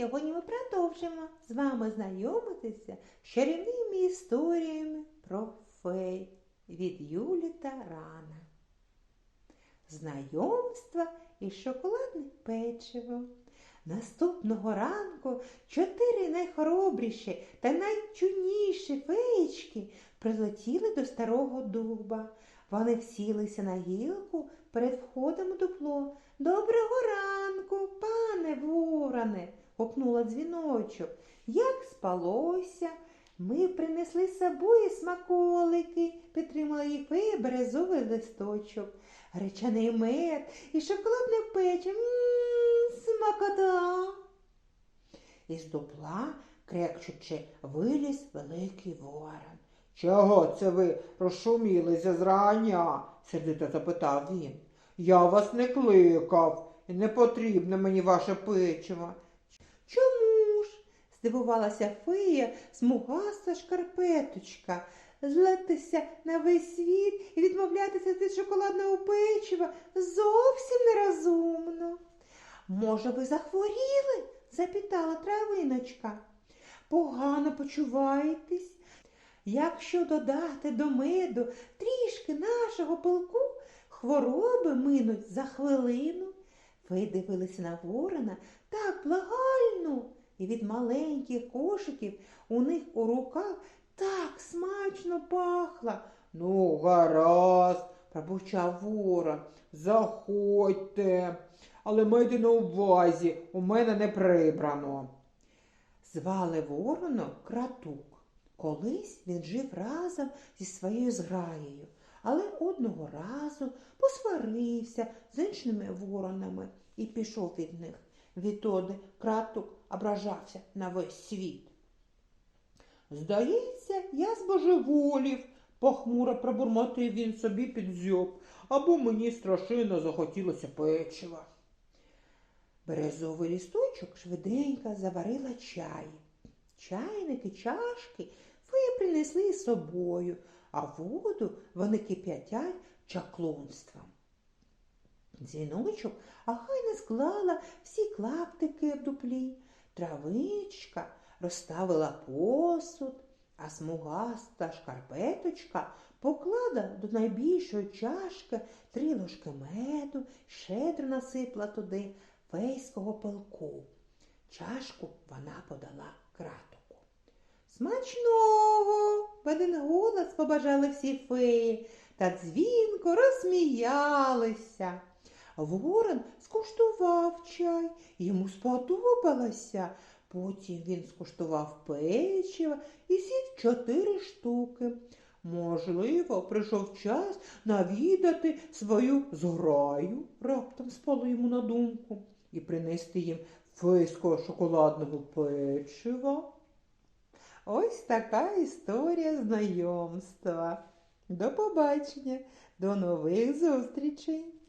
Сьогодні ми продовжимо з вами знайомитися з чарівними історіями про фей від Юлі та Рана. Знайомство із шоколадним печивом. Наступного ранку чотири найхоробріші та найчудніші феєчки прилетіли до старого дуба. Вони всілися на гілку перед входом у дупло. Доброго ранку, пане вороне, гукнула дзвіночок. Як спалося? Ми принесли з собою смаколики, підтримала їх фея березовий листочок, гречаний мед і шоколадне. М, Смакота. Із дупла, крекчучи, виліз великий ворон. Чого це ви розшумілися зрання? сердито запитав він. Я вас не кликав, і не потрібне мені ваше печиво. Чому ж? здивувалася фея смугаста шкарпеточка. Злетися на весь світ і відмовлятися від шоколадного печива зовсім нерозумно. Може, ви захворіли? запитала травиночка. Погано почуваєтесь? Якщо додати до меду трішки нашого пилку, хвороби минуть за хвилину. Ви дивилися на ворона так благально, і від маленьких кошиків у них у руках так смачно пахло. Ну, гаразд, пробурчав ворон. Заходьте. Але майте на увазі, у мене не прибрано. Звали ворону кратук. Колись він жив разом зі своєю зграєю, але одного разу посварився з іншими воронами і пішов від них. Відтоди кратук ображався на весь світ. Здається, я збожеволів, похмуро пробурмотив він собі під зьоб, або мені страшенно захотілося печива. Березовий лісточок швиденько заварила чай. Чайники, чашки ви принесли з собою, а воду вони кип'ятять чаклунством. Дзвіночок ахайно склала всі клаптики в дуплі. Травичка розставила посуд, а смугаста шкарпеточка поклала до найбільшої чашки три ложки меду, щедро насипла туди фейського пилку. Чашку вона подала кратоку. Смачного! в один голос побажали всі феї та дзвінко розсміялися. Ворон скуштував чай, йому сподобалося. Потім він скуштував печиво і сів чотири штуки. Можливо, прийшов час навідати свою зграю, раптом спало йому на думку, і принести їм фейського шоколадного печива. Ось така історія знайомства. До побачення, до нових зустрічей!